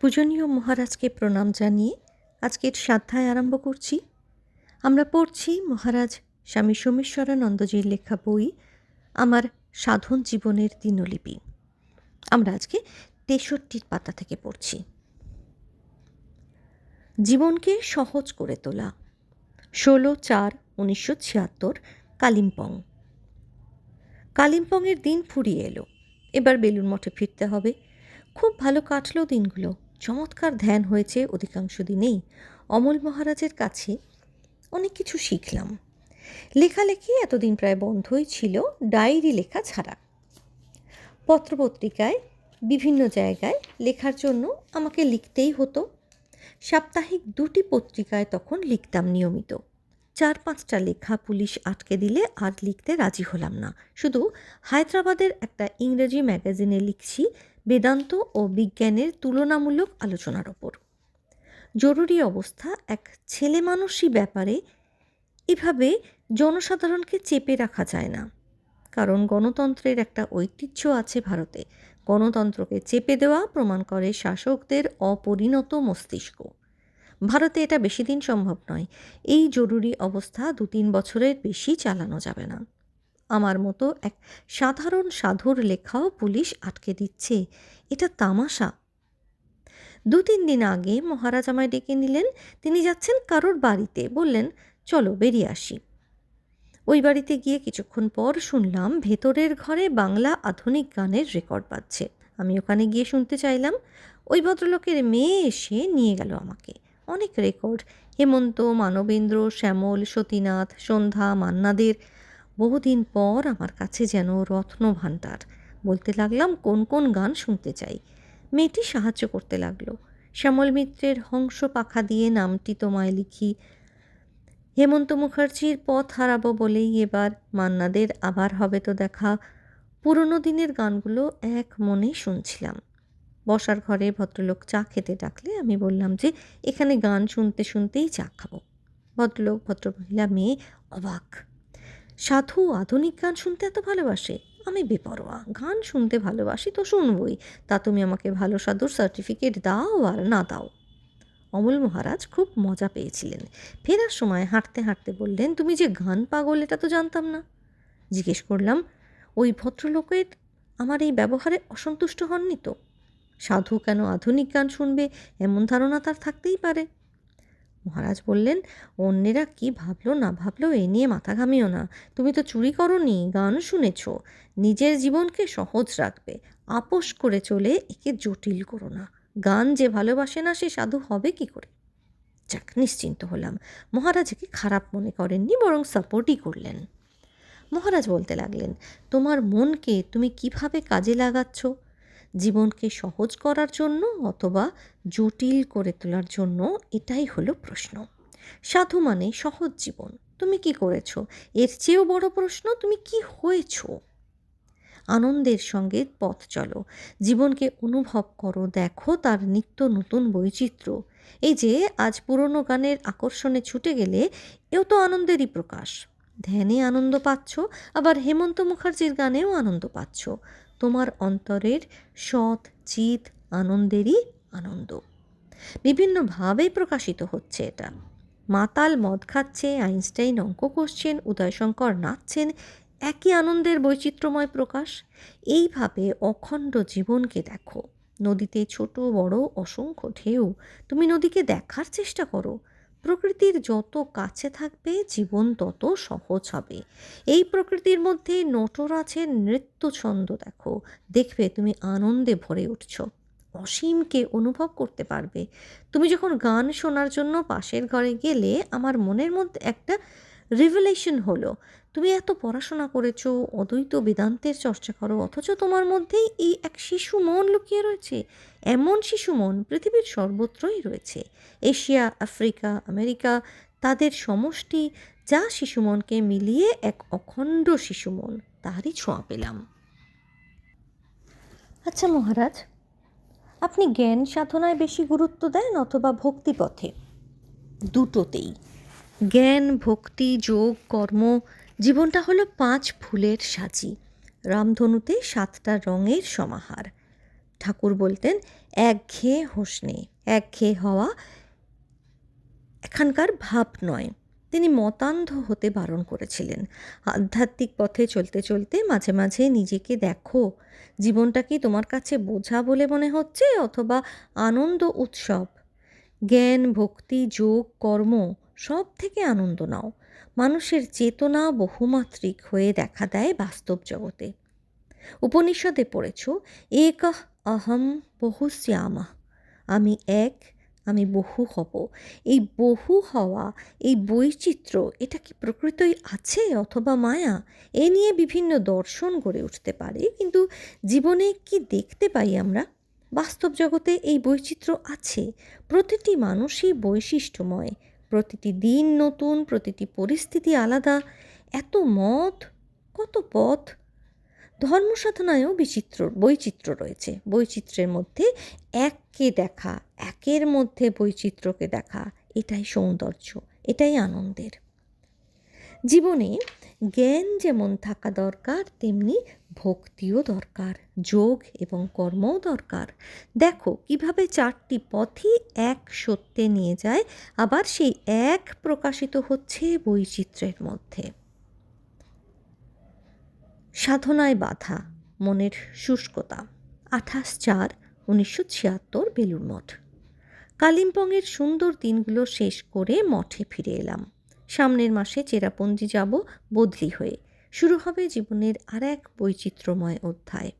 পূজনীয় মহারাজকে প্রণাম জানিয়ে আজকের সাধ্যায় আরম্ভ করছি। আমরা পড়ছি মহারাজ স্বামী সোমেশ্বরানন্দজির লেখা বই, আমার সাধন জীবনের দিনলিপি। আমরা আজকে তেষট্টির পাতা থেকে পড়ছি। জীবনকে সহজ করে তোলা, ষোলো চার উনিশশো ছিয়াত্তর কালিম্পং। কালিম্পংয়ের দিন ফুরিয়ে এলো। এবার বেলুন মঠে ফিরতে হবে। খুব ভালো কাটলো দিনগুলো। চমৎকার ধ্যান হয়েছে অধিকাংশ দিনেই। অমল মহারাজের কাছে অনেক কিছু শিখলাম। লেখালেখি এতদিন প্রায় বন্ধই ছিল, ডায়েরি লেখা ছাড়া। পত্রপত্রিকায়, বিভিন্ন জায়গায় লেখার জন্য আমাকে লিখতেই হতো। সাপ্তাহিক দুটি পত্রিকায় তখন লিখতাম নিয়মিত। চার পাঁচটা লেখা পুলিশ আটকে দিলে আর লিখতে রাজি হলাম না। শুধু হায়দ্রাবাদের একটা ইংরেজি ম্যাগাজিনে লিখছি বেদান্ত ও বিজ্ঞানের তুলনামূলক আলোচনার ওপর। জরুরি অবস্থা এক ছেলে মানুষই ব্যাপারে এভাবে জনসাধারণকে চেপে রাখা যায় না। কারণ গণতন্ত্রের একটা ঐতিহ্য আছে ভারতে। গণতন্ত্রকে চেপে দেওয়া প্রমাণ করে শাসকদের অপরিণত মস্তিষ্ক। ভারতে এটা বেশি দিন সম্ভব নয়। এই জরুরি অবস্থা দু তিন বছরের বেশি চালানো যাবে না। আমার মতো এক সাধারণ সাধুর লেখাও পুলিশ আটকে দিচ্ছে। এটা তামাশা। দু তিন দিন আগে মহারাজ আমায় ডেকে নিলেন। তিনি যাচ্ছেন কারোর বাড়িতে। বললেন, চলো বেরিয়ে আসি। ওই বাড়িতে গিয়ে কিছুক্ষণ পর শুনলাম ভেতরের ঘরে বাংলা আধুনিক গানের রেকর্ড বাজছে। আমি ওখানে গিয়ে শুনতে চাইলাম। ওই ভদ্রলোকের মেয়ে এসে নিয়ে গেল আমাকে। অনেক রেকর্ড। হেমন্ত, মানবেন্দ্র, শ্যামল, সতীনাথ, সন্ধ্যা, মান্নাদের। বহুদিন পর আমার কাছে যেন রত্ন ভাণ্ডার বলতে লাগলাম, কোন কোন গান শুনতে চাই? মেয়েটি সাহায্য করতে লাগল। শ্যামল মিত্রের হংস পাখা দিয়ে নামটি তোমায় লিখি। হেমন্ত মুখার্জির পথ হারাবো বলেই এবার মান্নাদের আবার হবে তো দেখা। পুরনো দিনের গানগুলো এক মনে শুনছিলাম। বসার ঘরে ভদ্রলোক চা খেতে ডাকলে আমি বললাম যে, এখানে গান শুনতে শুনতেই চা খাব। ভদ্রলোক, ভদ্রমহিলা, মেয়ে অবাক। সাধু আধুনিক গান শুনতে এত ভালোবাসে? আমি বেপরোয়া। গান শুনতে ভালোবাসি তো শুনবই। তা তুমি আমাকে ভালো সাধুর সার্টিফিকেট দাও আর না দাও। অমল মহারাজ খুব মজা পেয়েছিলেন। ফেরার সময় হাঁটতে হাঁটতে বললেন, তুমি যে গান পাগল, এটা তো জানতাম না। জিজ্ঞেস করলাম, ওই ভদ্রলোকের আমার এই ব্যবহারে অসন্তুষ্ট হননি তো? সাধু কেন আধুনিক গান শুনবে? এমন ধারণা তার থাকতেই পারে। মহারাজ বললেন, অন্যেরা কি ভাবলো না ভাবলো এ নিয়ে মাথা ঘামিও না। তুমি তো চুরি করনি, গান শুনেছ। নিজের জীবনকে সহজ রাখবে। আপোষ করে চলে একে জটিল করো না। গান যে ভালোবাসে না সে সাধু হবে কি করে? যাক, নিশ্চিন্ত হলাম। মহারাজ একে খারাপ মনে করেননি, বরং সাপোর্টই করলেন। মহারাজ বলতে লাগলেন, তোমার মনকে তুমি কীভাবে কাজে লাগাচ্ছ? জীবনকে সহজ করার জন্য অথবা জটিল করে তোলার জন্য এটাই হলো প্রশ্ন। সাধু মানে সহজ জীবন। তুমি কি করেছ? এর চেয়েও বড় প্রশ্ন, তুমি কি হয়েছ? আনন্দের সঙ্গে পথ চলো। জীবনকে অনুভব করো, দেখো তার নিত্য নতুন বৈচিত্র্য। এই যে, আজ পুরনো গানের আকর্ষণে ছুটে গেলে এও তো আনন্দেরই প্রকাশ। ধ্যানে আনন্দ পাচ্ছ, আবার হেমন্ত মুখার্জির গানেও আনন্দ পাচ্ছ। তোমার অন্তরের সৎ, চিত, আনন্দেরই আনন্দ। বিভিন্নভাবে প্রকাশিত হচ্ছে এটা। মাতাল মদ খাচ্ছে, আইনস্টাইন অঙ্ক কষছেন উদয়শঙ্কর নাচছেন, একই আনন্দের বৈচিত্র্যময় প্রকাশ। এইভাবে অখণ্ড জীবনকে দেখো। নদীতে ছোট, বড়, অসংখ্য ঢেউ। তুমি নদীকে দেখার চেষ্টা করো। প্রকৃতির যত কাছে থাকবে, জীবন তত সহজ হবে। এই প্রকৃতির মধ্যে নটর আছে নৃত্য ছন্দ দেখো। দেখবে তুমি আনন্দে ভরে উঠছ। অসীমকে অনুভব করতে পারবে। তুমি যখন গান শোনার জন্য পাশের ঘরে গেলে আমার মনের মধ্যে একটা রিভেলেশন হলো। তুমি এত পড়াশোনা করেছ, অদ্বৈত বেদান্তের চর্চা করো, অথচ তোমার মধ্যেই এই এক শিশু মন লুকিয়ে রয়েছে। এমন শিশু মন পৃথিবীর সর্বত্রই রয়েছে। এশিয়া, আফ্রিকা, আমেরিকা, তাদের সমষ্টি, যা শিশু মনকে মিলিয়ে এক অখণ্ড শিশু মন। তারই ছোঁয়া পেলাম। আচ্ছা মহারাজ, আপনি জ্ঞান সাধনায় বেশি গুরুত্ব দেন অথবা ভক্তিপথে? দুটোতেই। জ্ঞান, ভক্তি, যোগ, কর্ম, জীবনটা হলো পাঁচ ফুলের সাজি। রামধনুতে সাতটা রঙের সমাহার। ঠাকুর বলতেন, একঘেয়ে হোস নেই একঘেয়ে হওয়া এখানকার ভাব নয়। তিনি মতান্ধ হতে বারণ করেছিলেন। আধ্যাত্মিক পথে চলতে চলতে মাঝে মাঝে নিজেকে দেখো, জীবনটা কি তোমার কাছে বোঝা বলে মনে হচ্ছে অথবা আনন্দ উৎসব? জ্ঞান, ভক্তি, যোগ, কর্ম সব থেকে আনন্দ নাও। মানুষের চেতনা বহুমাত্রিক হয়ে দেখা দেয় বাস্তব জগতে। উপনিষদে পড়েছ, এক অহম বহু শ্যামা আমি এক, আমি বহু হব। এই বহু হওয়া, এই বৈচিত্র্য, এটা কি প্রকৃতই আছে অথবা মায়া? এ নিয়ে বিভিন্ন দর্শন গড়ে উঠতে পারে, কিন্তু জীবনে কি দেখতে পাই আমরা? বাস্তব জগতে এই বৈচিত্র্য আছে। প্রতিটি মানুষই বৈশিষ্ট্যময়। প্রতিটি দিন নতুন, প্রতিটি পরিস্থিতি আলাদা। এত মত, কত পথ। ধর্ম সাধনায়ও বিচিত্র, বৈচিত্র্য রয়েছে। বৈচিত্র্যের মধ্যে এককে দেখা, একের মধ্যে বৈচিত্র্যকে দেখা। এটাই সৌন্দর্য, এটাই আনন্দের। জীবনে জ্ঞান যেমন থাকা দরকার, তেমনি ভক্তিও দরকার, যোগ এবং কর্মও দরকার। দেখো, কীভাবে চারটি পথই এক সত্যে নিয়ে যায়, আবার সেই এক প্রকাশিত হচ্ছে বৈচিত্র্যের মধ্যে। সাধনায় বাধা, মনের শুষ্কতা। আঠাশ চার, উনিশশো ছিয়াত্তর বেলুর মঠ। কালিম্পংয়ের সুন্দর দিনগুলো শেষ করে মঠে ফিরে এলাম। সামনের মাসে চেরাপুঞ্জি যাব বদলি হয়ে। শুরু হবে জীবনের আর এক বৈচিত্র্যময় অধ্যায়।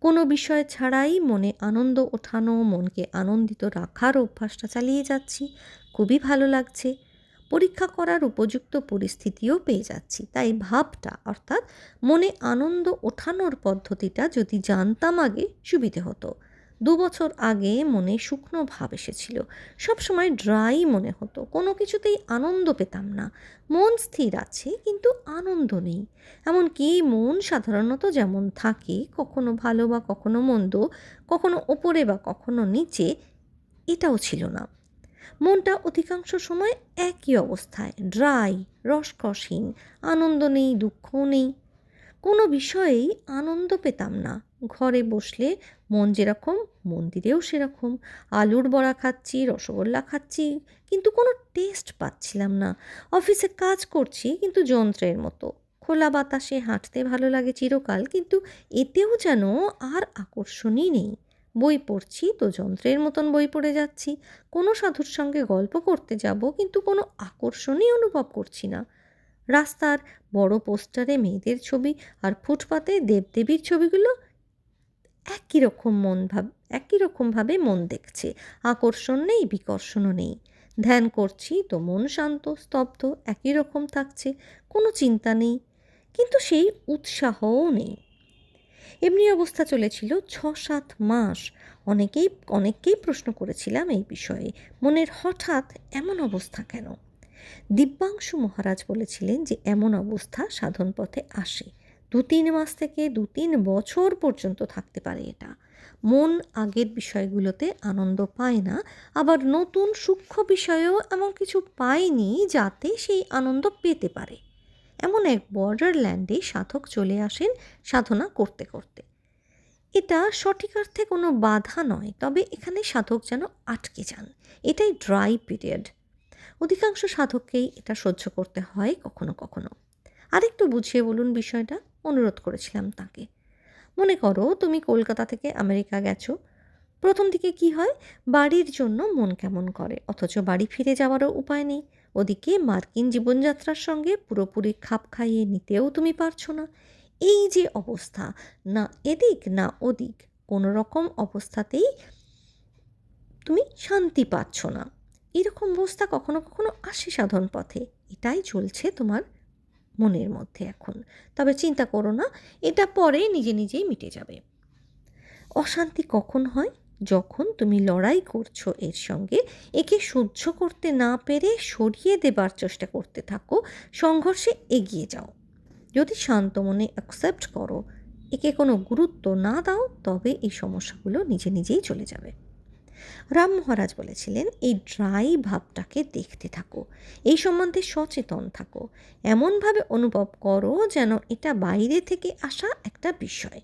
কোনো বিষয় ছাড়াই মনে আনন্দ ওঠানো, মনকে আনন্দিত রাখার অভ্যাসটা চালিয়ে যাচ্ছি, খুবই ভালো লাগছে। পরীক্ষা করার উপযুক্ত পরিস্থিতিও পেয়ে যাচ্ছি, তাই ভাবটা, অর্থাৎ মনে আনন্দ ওঠানোর পদ্ধতিটা যদি জানতাম আগে, সুবিধে হতো। দু বছর আগে মনে শুকনো ভাব এসেছিল। সবসময় ড্রাই মনে হতো, কোনো কিছুতেই আনন্দ পেতাম না। মন স্থির আছে, কিন্তু আনন্দ নেই। এমনকি মন সাধারণত যেমন থাকে, কখনো ভালো বা কখনো মন্দ, কখনো ওপরে বা কখনো নিচে, এটাও ছিল না। মনটা অধিকাংশ সময় একই অবস্থায়, ড্রাই, রসকসহীন, আনন্দ নেই, দুঃখও নেই। কোনো বিষয়েই আনন্দ পেতাম না। ঘরে বসলে মন যেরকম মন্দিরেও সেরকম। আলুর বড়া খাচ্ছি, রসগোল্লা খাচ্ছি, কিন্তু কোনো টেস্ট পাচ্ছিলাম না। অফিসে কাজ করছি, কিন্তু যন্ত্রের মতো। খোলা বাতাসে হাঁটতে ভালো লাগে চিরকাল, কিন্তু এতেও যেন আর আকর্ষণই নেই। বই পড়ছি তো যন্ত্রের মতন বই পড়ে যাচ্ছি। কোনো সাধুর সঙ্গে গল্প করতে যাব, কিন্তু কোনো আকর্ষণই অনুভব করছি না। রাস্তার বড় পোস্টারে মেয়েদের ছবি আর ফুটপাতে দেবদেবীর ছবিগুলো একই রকম মন ভাব, একই রকমভাবে মন দেখছে। আকর্ষণ নেই বিকর্ষণও নেই। ধ্যান করছি তো মন শান্ত, স্তব্ধ, একই রকম থাকছে, কোনো চিন্তা নেই। কিন্তু সেই উৎসাহও নেই। এমনি অবস্থা চলেছিল ছ সাত মাস। অনেকেই, অনেককেই প্রশ্ন করেছিলাম এই বিষয়ে, মনের হঠাৎ এমন অবস্থা কেন? দিব্যাংশু মহারাজ বলেছিলেন যে, এমন অবস্থা সাধন পথে আসে। দু তিন মাস থেকে দু তিন বছর পর্যন্ত থাকতে পারে এটা। মন আগের বিষয়গুলোতে আনন্দ পায় না, আবার নতুন সূক্ষ্ম বিষয়েও এমন কিছু পায়নি যাতে সেই আনন্দ পেতে পারে। এমন এক বর্ডারল্যান্ডে সাধক চলে আসেন সাধনা করতে করতে। এটা সঠিক অর্থে কোনো বাধা নয়, তবে এখানে সাধক যেন আটকে যান, এটাই ড্রাই পিরিয়ড। অধিকাংশ সাধককেই এটা সহ্য করতে হয় কখনো কখনো। আরেকটু বুঝিয়ে বলুন বিষয়টা। অনুরোধ করেছিলাম তাকে। মনে করো তুমি কলকাতা থেকে আমেরিকা গেছো। প্রথম দিকে কি হয়? বাড়ির জন্য মন কেমন করে, অথচ বাড়ি ফিরে যাওয়ারও উপায় নেই। ওদিকে মার্কিন জীবনযাত্রার সঙ্গে পুরোপুরি খাপ খাইয়ে নিতেও তুমি পারছ না। এই যে অবস্থা, না এদিক না ওদিক কোনো রকম অবস্থাতেই তুমি শান্তি পাচ্ছ না। এরকম অবস্থা কখনো কখনো আসে সাধন পথে। এটাই চলছে তোমার মনের মধ্যে এখন। তবে চিন্তা করো না, এটা পরে নিজে নিজেই মিটে যাবে। অশান্তি কখন হয়? যখন তুমি লড়াই করছ এর সঙ্গে, একে সহ্য করতে না পেরে সরিয়ে দেবার চেষ্টা করতে থাকো, সংঘর্ষে এগিয়ে যাও। যদি শান্ত মনে অ্যাকসেপ্ট করো, একে কোনো গুরুত্ব না দাও, তবে এই সমস্যাগুলো নিজে নিজেই চলে যাবে। রাম মহারাজ বলেছিলেন, এই ড্রাই ভাবটাকে দেখতে থাকো, এই সম্বন্ধে সচেতন থাকো। এমনভাবে অনুভব করো যেন এটা বাইরে থেকে আসা একটা বিষয়।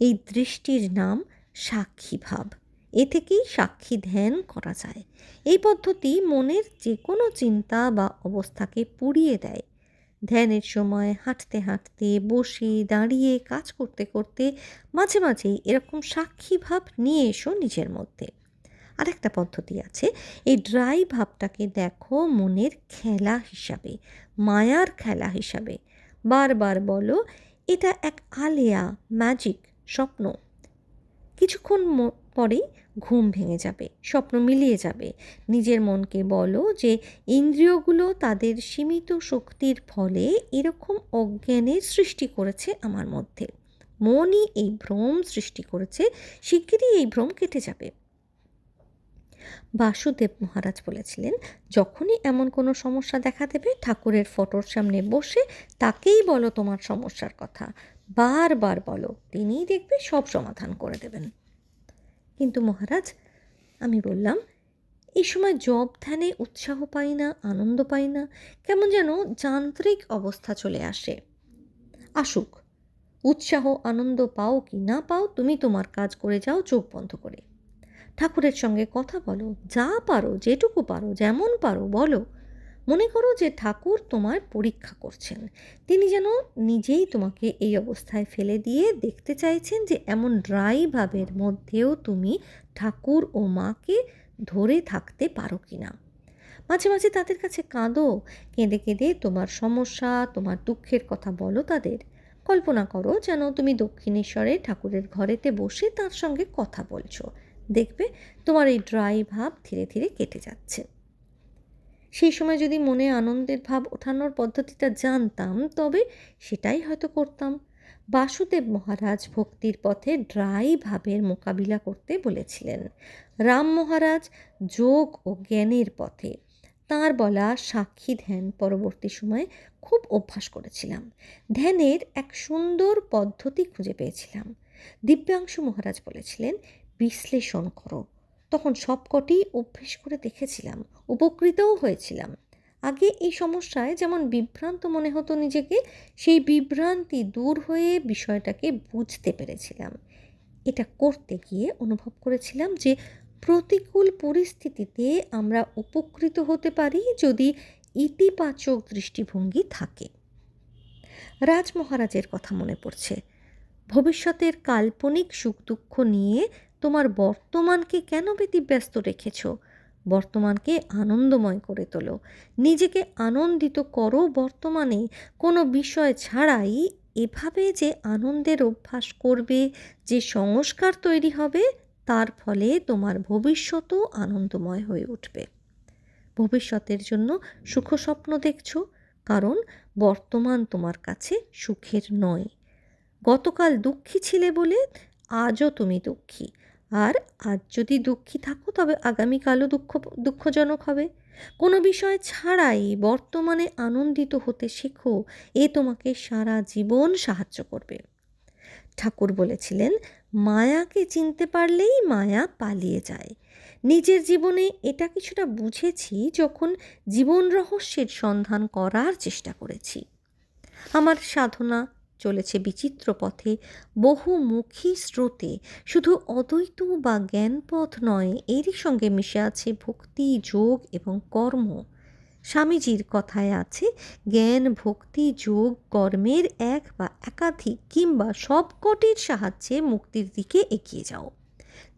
এই দৃষ্টির নাম সাক্ষী ভাব। এ থেকেই সাক্ষী ধ্যান করা যায়। এই পদ্ধতি মনের যে কোনো চিন্তা বা অবস্থাকে পুড়িয়ে দেয়। ধ্যানের সময় হাঁটতে হাঁটতে, বসে, দাঁড়িয়ে কাজ করতে করতে মাঝে মাঝেই এরকম সাক্ষী ভাব নিয়ে এসো নিজের মধ্যে। আরেকটা পদ্ধতি আছে। এই ড্রাই ভাবটাকে দেখো মনের খেলা হিসাবে, মায়ার খেলা হিসাবে। বারবার বলো, এটা এক আলেয়া ম্যাজিক স্বপ্ন। কিছুক্ষণ পরেই ঘুম ভেঙে যাবে, স্বপ্ন মিলিয়ে যাবে। নিজের মনকে বলো যে ইন্দ্রিয়গুলো তাদের সীমিত শক্তির ফলে এরকম অজ্ঞানের সৃষ্টি করেছে আমার মধ্যে। মনই এই ভ্রম সৃষ্টি করেছে, শিগগিরই এই ভ্রম কেটে যাবে। বাসুদেব মহারাজ বলেছিলেন, যখনই এমন কোনো সমস্যা দেখা দেবে, ঠাকুরের ফটোর সামনে বসে তাকেই বলো তোমার সমস্যার কথা। বারবার বলো, তিনিই দেখবে সব সমাধান করে দেবেন। কিন্তু মহারাজ, আমি বললাম, এই সময় জব ধ্যানে উৎসাহ পাই না, আনন্দ পাই না, কেমন যেন যান্ত্রিক অবস্থা চলে আসে। আসুক, উৎসাহ, আনন্দ পাও কি না পাও, তুমি তোমার কাজ করে যাও, চোখ বন্ধ করে। ঠাকুরের সঙ্গে কথা বলো, যা পারো, যেটুকু পারো, যেমন পারো, বলো। মনে করো যে ঠাকুর তোমার পরীক্ষা করছেন। তিনি যেন নিজেই তোমাকে এই অবস্থায় ফেলে দিয়ে দেখতে চাইছেন যে এমন ড্রাই ভাবের মধ্যেও তুমি ঠাকুর ও মাকে ধরে থাকতে পারো কি না মাঝে মাঝে তাদের কাছে কাঁদো, কেঁদে কেঁদে তোমার সমস্যা, তোমার দুঃখের কথা বলো তাদের। কল্পনা করো যেন তুমি দক্ষিণেশ্বরে ঠাকুরের ঘরেতে বসে তার সঙ্গে কথা বলছো। দেখবে তোমার এই ড্রাই ভাব ধীরে ধীরে কেটে যাচ্ছে। সেই সময় যদি মনে আনন্দের ভাব ওঠানোর পদ্ধতিটা জানতাম, তবে সেটাই হয়তো করতাম। বাসুদেব মহারাজ ভক্তির পথে ড্রাই ভাবের মোকাবিলা করতে বলেছিলেন। রাম মহারাজ যোগ ও জ্ঞানের পথে তাঁর বলা সাক্ষী ধ্যান পরবর্তী সময়ে খুব অভ্যাস করেছিলাম। ধ্যানের এক সুন্দর পদ্ধতি খুঁজে পেয়েছিলাম। দিব্যাংশু মহারাজ বলেছিলেন বিশ্লেষণ করো। তখন সবকটি অভ্যেস করে দেখেছিলাম, উপকৃতও হয়েছিলাম। আগে এই সমস্যায় যেমন বিভ্রান্ত মনে হতো নিজেকে, সেই বিভ্রান্তি দূর হয়ে বিষয়টাকে বুঝতে পেরেছিলাম। এটা করতে গিয়ে অনুভব করেছিলাম যে প্রতিকূল পরিস্থিতিতে আমরা উপকৃত হতে পারি যদি ইতিবাচক দৃষ্টিভঙ্গি থাকে। রাজ মহারাজের কথা মনে পড়ছে। ভবিষ্যতের কাল্পনিক সুখ দুঃখ নিয়ে তোমার বর্তমানকে কেন ব্যতিব্যস্ত রেখেছ? বর্তমানকে আনন্দময় করে তোলো। নিজেকে আনন্দিত করো বর্তমানে। কোনো বিষয় ছাড়াই এভাবে যে আনন্দের অভ্যাস করবে, যে সংস্কার তৈরি হবে, তার ফলে তোমার ভবিষ্যতও আনন্দময় হয়ে উঠবে। ভবিষ্যতের জন্য সুখ স্বপ্ন দেখছ, কারণ বর্তমান তোমার কাছে সুখের নয়। গতকাল দুঃখী ছিলে বলে আজও তুমি দুঃখী। আর আজ যদি দুঃখী থাকো, তবে আগামীকালও দুঃখ, দুঃখজনক হবে। কোনো বিষয় ছাড়াই বর্তমানে আনন্দিত হতে শেখো, এ তোমাকে সারা জীবন সাহায্য করবে। ঠাকুর বলেছিলেন, মায়াকে চিনতে পারলেই মায়া পালিয়ে যায়। নিজের জীবনে এটা কিছুটা বুঝেছি যখন জীবন রহস্যের সন্ধান করার চেষ্টা করেছি। আমার সাধনা চলেছে বিচিত্র পথে বহুমুখী স্রোতে। শুধু অদ্বৈত বা জ্ঞানপথ নয়, এরই সঙ্গে মিশে আছে ভক্তি, যোগ এবং কর্ম। স্বামীজির কথায় আছে, জ্ঞান, ভক্তি, যোগ, কর্মের এক বা একাধিক কিংবা সবকটির সাহায্যে মুক্তির দিকে এগিয়ে যাও।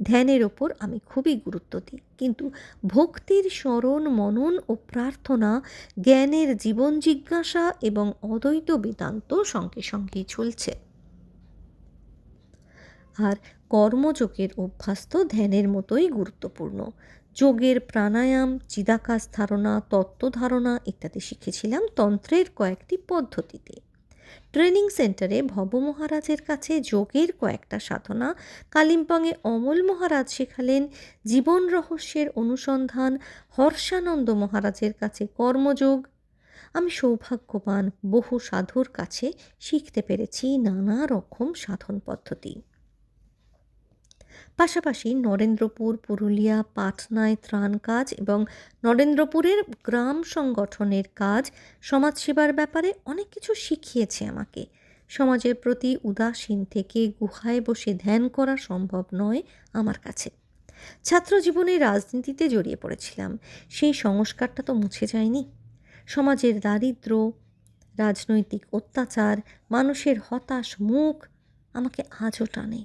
ধ্যানের ওপর আমি খুবই গুরুত্ব দিই। কিন্তু ভক্তির স্মরণ, মনন ও প্রার্থনা, জ্ঞানের জীবন জিজ্ঞাসা এবং অদ্বৈত বেদান্ত সঙ্গে সঙ্গে চলছে। আর কর্মযোগের অভ্যাস তো ধ্যানের মতোই গুরুত্বপূর্ণ। যোগের প্রাণায়াম, চিদাকাশ ধারণা, তত্ত্ব ধারণা ইত্যাদি শিখেছিলাম তন্ত্রের কয়েকটি পদ্ধতিতে। ট্রেনিং সেন্টারে ভব মহারাজের কাছে যোগের কয়েকটা সাধনা কালিম্পংয়ে অমল মহারাজ শেখালেন, জীবন রহস্যের অনুসন্ধান, হর্ষানন্দ মহারাজের কাছে কর্মযোগ। আমি সৌভাগ্যবান, বহু সাধুর কাছে শিখতে পেরেছি নানা রকম সাধন পদ্ধতি। পাশাপাশি নরেন্দ্রপুর, পুরুলিয়া পাটনায় ত্রাণ কাজ এবং নরেন্দ্রপুরের গ্রাম সংগঠনের কাজ সমাজসেবার ব্যাপারে অনেক কিছু শিখিয়েছে আমাকে। সমাজের প্রতি উদাসীন থেকে গুহায় বসে ধ্যান করা সম্ভব নয় আমার কাছে। ছাত্র জীবনে রাজনীতিতে জড়িয়ে পড়েছিলাম। সেই সংস্কারটা তো মুছে যায়নি। সমাজের দারিদ্র, রাজনৈতিক অত্যাচার, মানুষের হতাশ মুখ আমাকে আজও টানে।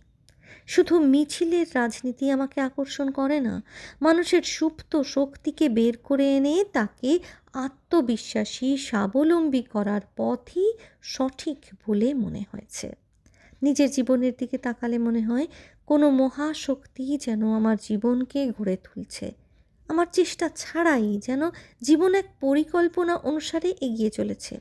শুধু মিছিলের রাজনীতি আমাকে আকর্ষণ করে না, মানুষের সুপ্ত শক্তিকে বের করে এনে তাকে আত্মবিশ্বাসী, স্বাবলম্বী করার পথই সঠিক বলে মনে হয়েছে। নিজের জীবনের দিকে তাকালে মনে হয়, কোনো মহাশক্তি যেন আমার জীবনকে গড়ে তুলছে। আমার চেষ্টা ছাড়াই যেন জীবন এক পরিকল্পনা অনুসারে এগিয়ে চলেছে।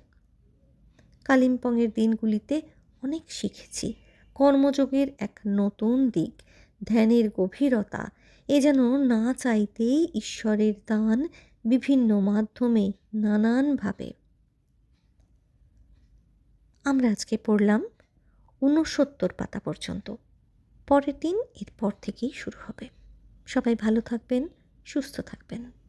কালিম্পংয়ের দিনগুলিতে অনেক শিখেছি। কর্মযোগের এক নতুন দিক, ধ্যানের গভীরতা। এ যেন না চাইতেই ঈশ্বরের দান বিভিন্ন মাধ্যমে নানানভাবে। আমরা আজকে পড়লাম ঊনসত্তর পাতা পর্যন্ত। পরের দিন এরপর থেকেই শুরু হবে। সবাই ভালো থাকবেন, সুস্থ থাকবেন।